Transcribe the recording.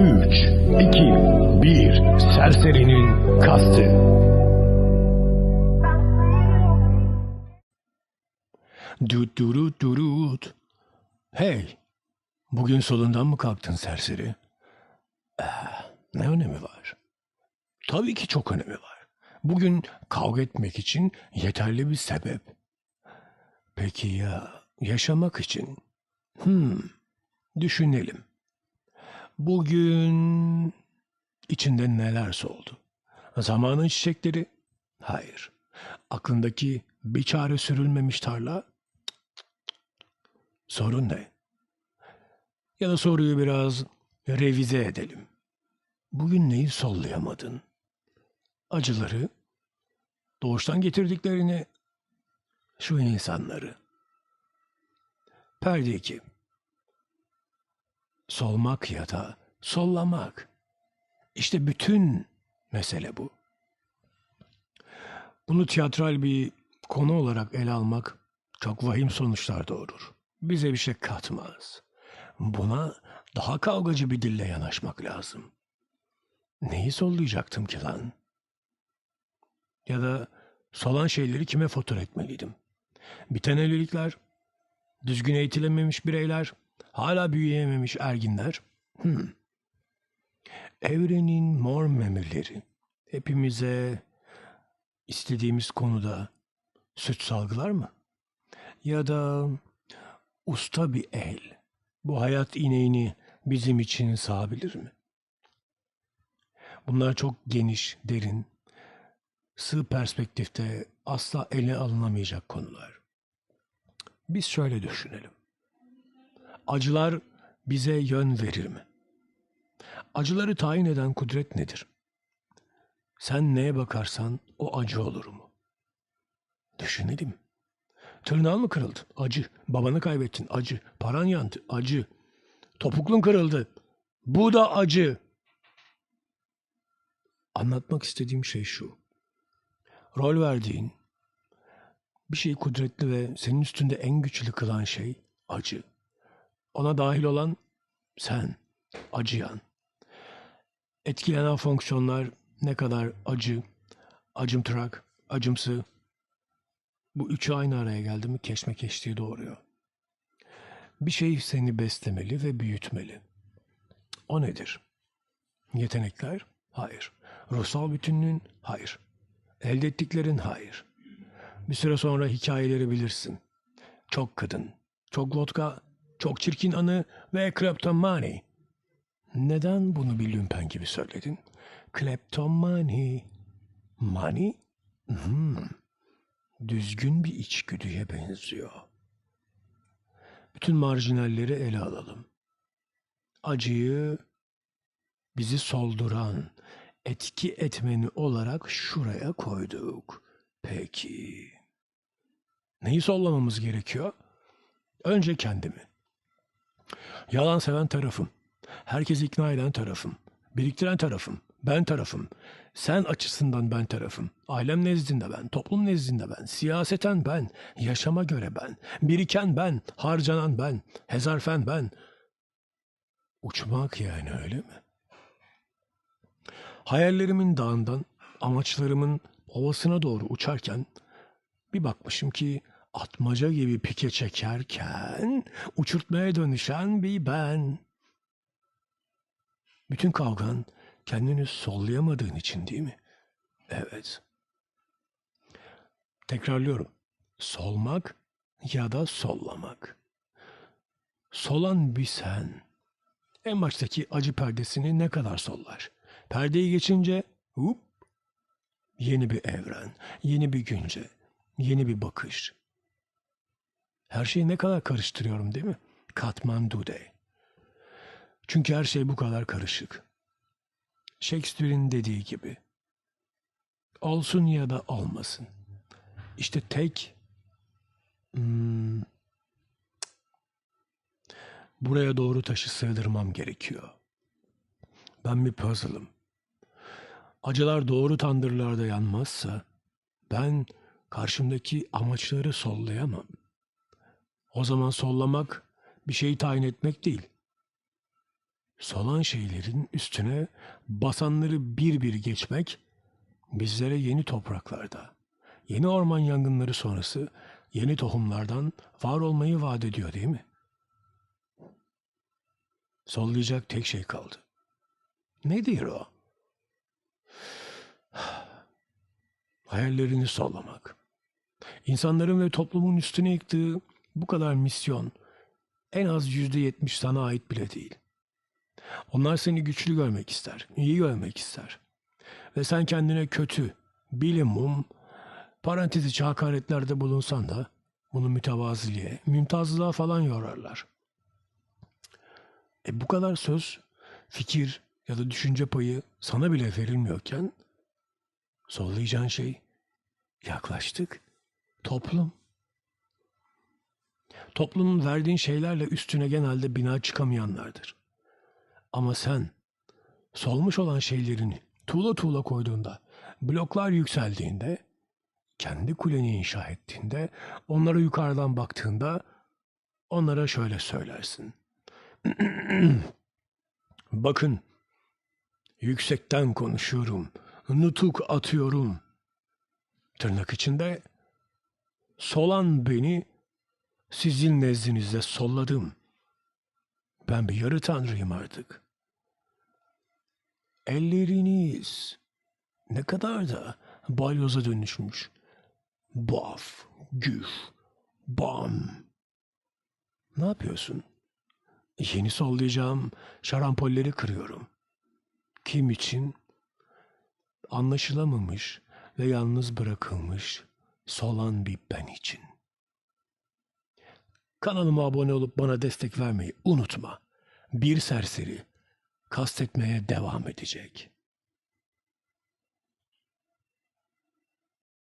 3, 2, 1. Serserinin kastı. Dut durut durut. Hey, bugün solundan mı kalktın serseri? Ah, ne önemi var? Tabii ki çok önemi var. Bugün kavga etmek için yeterli bir sebep. Peki ya yaşamak için? Hmm, düşünelim. Bugün içinde neler soldu? Zamanın çiçekleri? Hayır. Aklındaki bir çare sürülmemiş tarla? Sorun ne? Ya da soruyu biraz revize edelim. Bugün neyi sollayamadın? Acıları, doğuştan getirdiklerini, şu insanları. Perde 2. Solmak ya da sollamak. İşte bütün mesele bu. Bunu tiyatral bir konu olarak ele almak çok vahim sonuçlar doğurur. Bize bir şey katmaz. Buna daha kavgacı bir dille yanaşmak lazım. Neyi sollayacaktım ki lan? Ya da solan şeyleri kime fatura etmeliydim? Biten evlilikler, düzgün eğitilememiş bireyler, hala büyüyememiş erginler. Hmm. Evrenin mor memeleri hepimize istediğimiz konuda süt salgılar mı? Ya da usta bir el bu hayat ineğini bizim için sağabilir mi? Bunlar çok geniş, derin, sığ perspektifte asla ele alınamayacak konular. Biz şöyle düşünelim. Acılar bize yön verir mi? Acıları tayin eden kudret nedir? Sen neye bakarsan o acı olur mu? Düşünelim. Tırnağın mı kırıldı? Acı. Babanı kaybettin. Acı. Paran yandı. Acı. Topuklun kırıldı. Bu da acı. Anlatmak istediğim şey şu. Rol verdiğin, bir şeyi kudretli ve senin üstünde en güçlü kılan şey acı. Ona dahil olan sen, acıyan. Etkilenen fonksiyonlar ne kadar acı, acımtırak, acımsı. Bu üçü aynı araya geldi mi keşmekeşliği doğuruyor. Bir şey seni beslemeli ve büyütmeli. O nedir? Yetenekler? Hayır. Ruhsal bütünlüğün? Hayır. Elde ettiklerin? Hayır. Bir süre sonra hikayeleri bilirsin. Çok kadın, çok vodka, çok çirkin anı ve kleptomani. Neden bunu bir lümpen gibi söyledin? Kleptomani. Mani? Hmm. Düzgün bir içgüdüye benziyor. Bütün marjinalleri ele alalım. Acıyı bizi solduran, etki etmeni olarak şuraya koyduk. Peki. Neyi sollamamız gerekiyor? Önce kendimi. Yalan seven tarafım. Herkesi ikna eden tarafım. Biriktiren tarafım. Ben tarafım. Sen açısından ben tarafım. Ailem nezdinde ben. Toplum nezdinde ben. Siyaseten ben. Yaşama göre ben. Biriken ben. Harcanan ben. Hezarfen ben. Uçmak yani öyle mi? Hayallerimin dağından, amaçlarımın ovasına doğru uçarken bir bakmışım ki atmaca gibi pike çekerken uçurtmaya dönüşen bir ben. Bütün kavgan kendini sollayamadığın için değil mi? Evet. Tekrarlıyorum. Solmak ya da sollamak. Solan bir sen. En baştaki acı perdesini ne kadar sollar? Perdeyi geçince hup, yeni bir evren, yeni bir günce, yeni bir bakış. Her şeyi ne kadar karıştırıyorum değil mi? Katmandu de. Çünkü her şey bu kadar karışık. Shakespeare'in dediği gibi. Olsun ya da olmasın. İşte tek hmm, buraya doğru taşı sığdırmam gerekiyor. Ben bir puzzle'ım. Acılar doğru tandırlarda yanmazsa ben karşımdaki amaçları sollayamam. O zaman sollamak bir şeyi tayin etmek değil. Solan şeylerin üstüne basanları bir bir geçmek bizlere yeni topraklarda, yeni orman yangınları sonrası yeni tohumlardan var olmayı vaat ediyor değil mi? Sollayacak tek şey kaldı. Nedir o? Hayallerini sollamak. İnsanların ve toplumun üstüne yıktığı bu kadar misyon en az yüzde yetmiş sana ait bile değil. Onlar seni güçlü görmek ister, iyi görmek ister. Ve sen kendine kötü, bilimum, parantez içi hakaretlerde bulunsan da bunu mütevaziliğe, mümtazlığa falan yorarlar. E bu kadar söz, fikir ya da düşünce payı sana bile verilmiyorken sollayacağın şey yaklaştık. Toplum. Toplumun verdiğin şeylerle üstüne genelde bina çıkamayanlardır. Ama sen solmuş olan şeylerini tuğla tuğla koyduğunda, bloklar yükseldiğinde, kendi kuleni inşa ettiğinde, onlara yukarıdan baktığında onlara şöyle söylersin. Bakın, yüksekten konuşuyorum, nutuk atıyorum. Tırnak içinde solan beni sizin nezdinizde solladım. Ben bir yarı tanrıyım artık. Elleriniz ne kadar da balyoza dönüşmüş. Baf, güf, bam. Ne yapıyorsun? Yeni sollayacağım şarampolleri kırıyorum. Kim için? Anlaşılamamış ve yalnız bırakılmış solan bir ben için. Kanalıma abone olup bana destek vermeyi unutma. Bir serseri kastetmeye devam edecek.